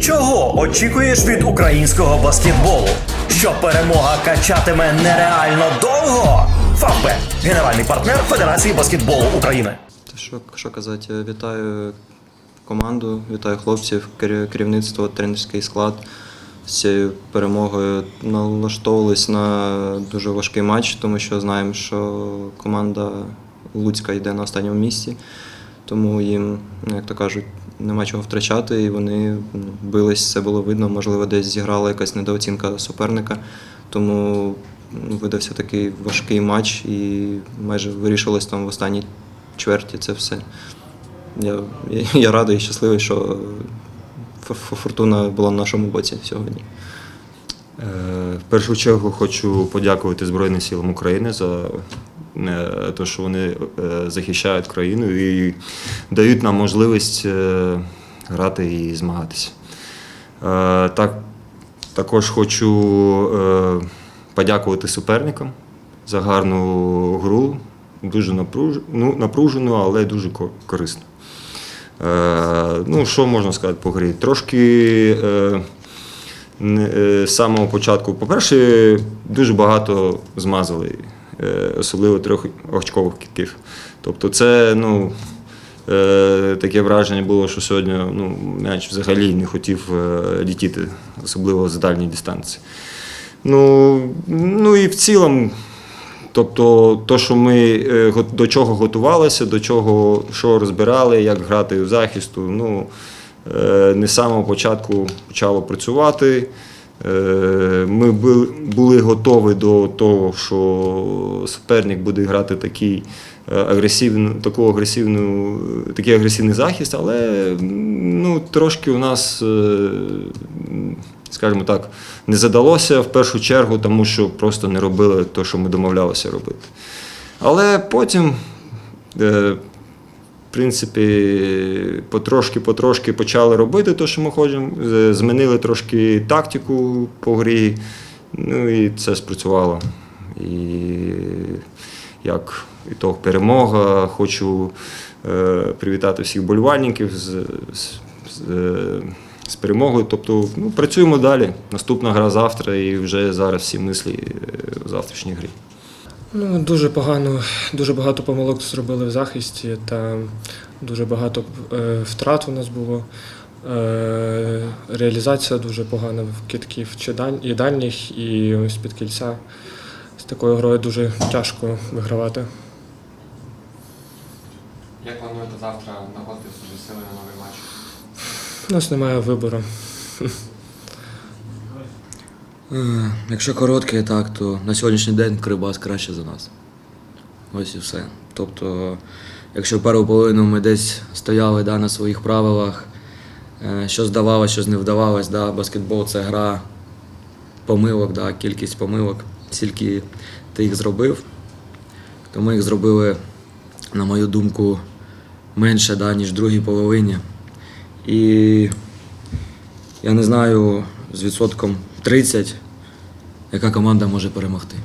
Чого очікуєш від українського баскетболу? Що перемога качатиме нереально довго? Фавбет – генеральний партнер Федерації баскетболу України. Що, що казати, вітаю команду, вітаю хлопців, керів- керівництво, тренерський склад. З цією перемогою налаштовувались на дуже важкий матч, тому що знаємо, що команда Луцька йде на останньому місці, тому їм, як то кажуть, нема чого втрачати, і вони ну, бились, це було видно, можливо, десь зіграла якась недооцінка суперника. Тому ну, видався такий важкий матч і майже вирішилось там в останній чверті це все. Я, я, радий і щасливий, що фортуна була на нашому боці сьогодні. Е, В першу чергу хочу подякувати Збройним силам України за те, що вони е, захищають країну і дають нам можливість е, грати і змагатися. Е, Так, також хочу подякувати суперникам за гарну гру, дуже напруж... ну, напружену, але дуже корисну. Ну, що можна сказати по грі? Трошки з самого початку, по-перше, дуже багато змазали, особливо трьох очкових кітків. Тобто, це ну, е, таке враження було, що сьогодні ну, м'яч взагалі не хотів е, літіти, особливо з дальньої дистанції. Ну, ну і в цілому, тобто, то, що ми е, до чого готувалися, до чого що розбирали, як грати у захисту, ну, е, не з самого початку почало працювати. Е, Ми були готові до того, що суперник буде грати такий е, агресивну, таку агресивну, такий агресивний захист, але ну, трошки у нас, е, скажімо так, не задалося в першу чергу, тому що просто не робили те, що ми домовлялися робити. Але потім, е, в принципі, потрошки-потрошки почали робити те, що ми хочемо, змінили трошки тактику по грі, ну і це спрацювало. І як ітог перемога. Хочу е, привітати всіх болівальників з, з, з, е, перемогою. Тобто ну, працюємо далі. Наступна гра завтра і вже зараз всі мислі е, в завтрашній грі. Ну, дуже погано, дуже багато помилок зробили в захисті, та дуже багато е, втрат у нас було. Е, реалізація дуже погана в китків чи даль, і дальніх, і ось під кільця. З такою грою дуже тяжко вигравати. Як плануєте завтра знаходитися вже сили на новий матч? У нас немає вибору. Е, Якщо коротке, так, то на сьогоднішній день Кривбас краще за нас. Ось і все. Тобто, якщо першу половину ми десь стояли да, на своїх правилах, що здавалося, що не вдавалось, да, баскетбол це гра помилок, да, кількість помилок, скільки ти їх зробив, то ми їх зробили, на мою думку, менше, да, ніж в другій половині. І я не знаю з відсотком 30, яка команда може перемогти.